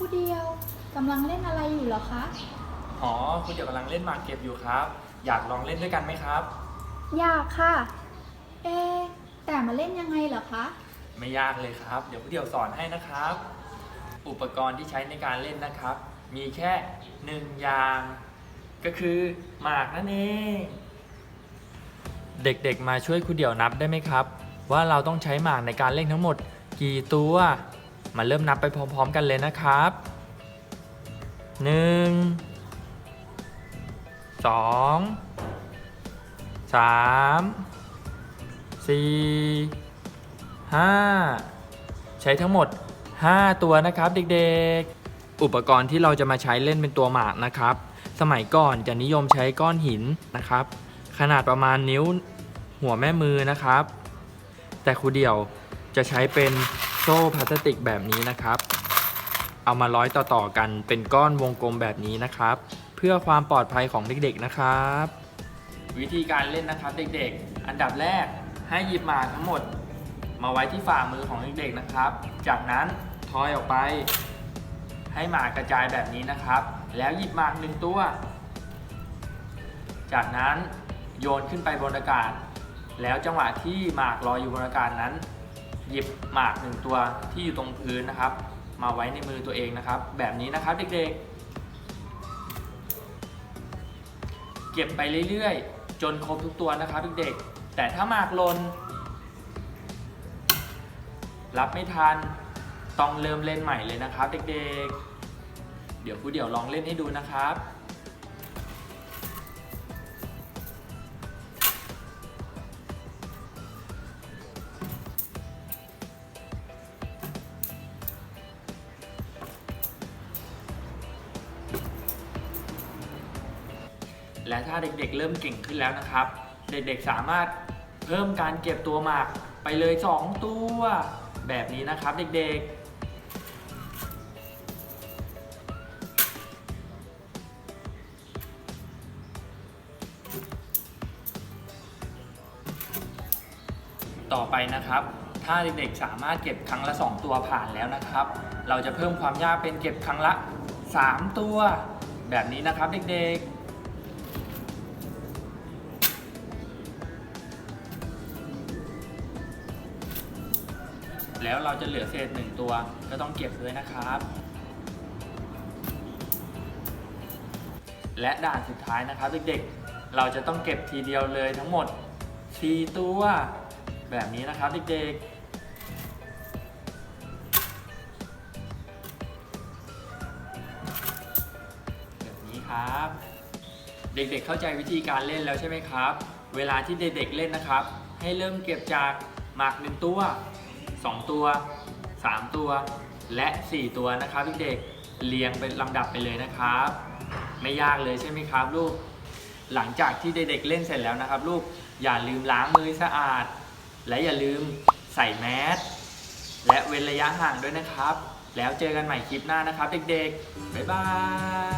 ผู้เดียวกำลังเล่นอะไรอยู่เหรอคะ อ๋อคุณเดี๋ยวกำลังเล่นหมากเก็บอยู่ครับ อยากลองเล่นด้วยกันไหมครับ อยากค่ะ เอะแต่มาเล่นยังไงเหรอคะ ไม่ยากเลยครับ เดี๋ยวผู้เดียวสอนให้นะครับ อุปกรณ์ที่ใช้ในการเล่นนะครับ มีแค่หนึ่งอย่าง ก็คือหมากนั่นเอง เด็กๆมาช่วยคุณเดี่ยวนับได้ไหมครับ ว่าเราต้องใช้หมากในการเล่นทั้งหมด กี่ตัว มาเริ่มนับไปพร้อม ๆ กันเลยนะครับหนึ่งสองสามสี่ห้าใช้ทั้งหมด 5 ตัวนะครับ เด็กๆ อุปกรณ์ที่เราจะมาใช้เล่นเป็นตัวหมากนะครับ สมัยก่อนจะนิยมใช้ก้อนหินนะครับ ขนาดประมาณนิ้วหัวแม่มือนะครับ แต่ครูเดี่ยวจะใช้เป็น ซ่พลาสติกแบบนี้นะครับ เอามาร้อยต่อๆกันเป็นก้อนวงกลมแบบนี้นะครับ เพื่อความปลอดภัยของเด็กๆนะครับ วิธีการเล่นนะครับเด็กๆ อันดับแรกให้หยิบหมากทั้งหมด มาไว้ที่ฝ่ามือของเด็กๆนะครับ จากนั้นทอยออกไป ให้หมากกระจายแบบนี้นะครับ แล้วหยิบหมากหนึ่งตัว จากนั้นโยนขึ้นไปบนอากาศ แล้วจังหวะที่หมากลอยอยู่บนอากาศนั้น หยิบหมากหนึ่งตัวที่อยู่ตรงพื้นนะครับ มาไว้ในมือตัวเองนะครับ แบบนี้นะครับเด็กๆ เก็บไปเรื่อยๆ จนครบทุกตัวนะครับเด็กๆ แต่ถ้าหมากลน รับไม่ทันต้องเริ่มเล่นใหม่เลยนะครับ เด็กๆ เดี๋ยวครูเดี๋ยวลองเล่นให้ดูนะครับ และถ้าเด็กๆ เริ่มเก่งขึ้นแล้วนะครับ เด็กๆ สามารถเพิ่มการเก็บตัวหมากไปเลย 2 ตัว แบบนี้นะครับเด็กๆต่อไปนะครับ ถ้าเด็กๆสามารถเก็บครั้งละ 2 ตัวผ่านแล้วนะครับ เราจะเพิ่มความยากเป็นเก็บครั้งละ 3 ตัว แบบนี้นะครับเด็กๆ แล้วเราจะเหลือเศษหนึ่งตัว ก็ต้องเก็บด้วยนะครับ และด่านสุดท้ายนะครับเด็กๆ เราจะต้องเก็บทีเดียวเลยทั้งหมด4ตัว แบบนี้นะครับเด็กๆแบบนี้ครับเด็กๆเข้าใจวิธีการเล่นแล้วใช่ไหมครับ เวลาที่เด็กๆเล่นนะครับ ให้เริ่มเก็บจากหมากหนึ่งตัว 2 ตัว 3 ตัว และ 4 ตัวนะครับเด็กๆเรียงเป็นลำดับไปเลยนะครับ ไม่ยากเลยใช่ไหมครับลูก หลังจากที่เด็กๆเล่นเสร็จแล้วนะครับ ลูกอย่าลืมล้างมือสะอาด และอย่าลืมใส่แมสและเว้นระยะห่างด้วยนะครับ แล้วเจอกันใหม่คลิปหน้านะครับ เด็กๆบ๊ายบาย